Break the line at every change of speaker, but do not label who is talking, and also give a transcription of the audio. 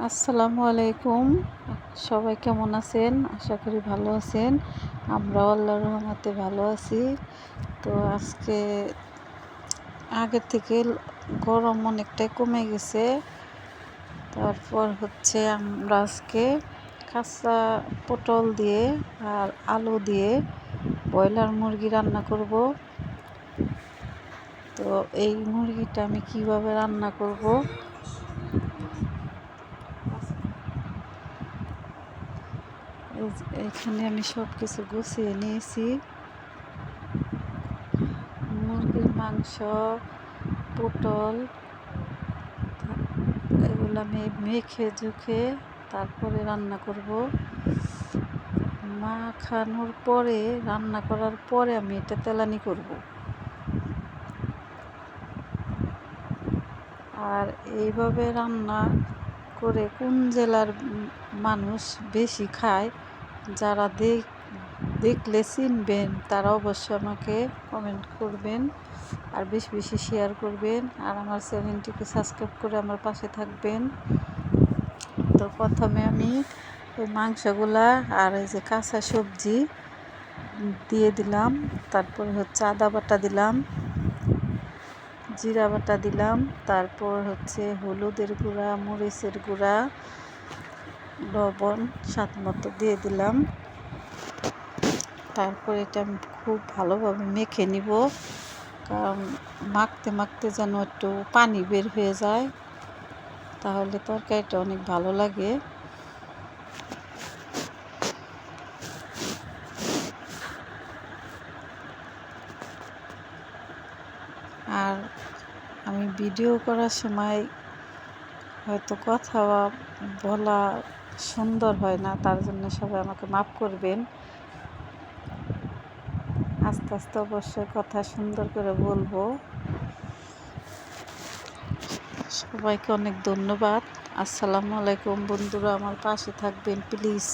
আসসালামু আলাইকুম। সবাই কেমন আছেন? আশা করি ভালো আছেন। আমরাও আল্লাহ রহমতে ভালো আছি। তো আজকে আগের থেকে গরম অনেকটাই কমে গেছে। তারপর হচ্ছে আমরা আজকে কাঁচা পটল দিয়ে আর আলু দিয়ে ব্রয়লার মুরগি রান্না করব। তো এই মুরগিটা আমি কীভাবে রান্না করব? এখানে আমি সব কিছু গুছিয়ে নিয়েছি। মুরগির মাংস, পটল, এগুলো আমি মেখে ঝুঁকে তারপরে রান্না করব। মাখানোর পরে, রান্না করার পরে আমি এটা তেলানি করব। আর এইভাবে রান্না করে কোন জেলার মানুষ বেশি খায় যারা দেখ, দেখলে চিনবেন, তারা অবশ্যই আমাকে কমেন্ট করবেন আর বেশি বেশি শেয়ার করবেন আর আমার চ্যানেলটিকে সাবস্ক্রাইব করে আমার পাশে থাকবেন। তো প্রথমে আমি ওই মাংসগুলা আর এই যে কাঁচা সবজি দিয়ে দিলাম, তারপর হচ্ছে আদা বাটা দিলাম, জিরা বাটা দিলাম, তারপর হচ্ছে হলুদের গুঁড়া, মরিচের গুঁড়া লবণ, স্বাদ মতো দিয়ে দিলাম। তারপর এটা আমি খুব ভালোভাবে মেখে নিব, কারণ মাখতে মাখতে যেন একটু পানি বের হয়ে যায়, তাহলে তরকারিটা অনেক ভালো লাগে। আর আমি ভিডিও করার সময় হয়তো কথা বলা সুন্দর হয় না, তার জন্য সবাই আমাকে মাফ করবেন। আস্তে আস্তে অবশ্যই কথা সুন্দর করে বলব। সবাইকে অনেক ধন্যবাদ। আসসালামু আলাইকুম বন্ধুরা, আমার পাশে থাকবেন, প্লিজ।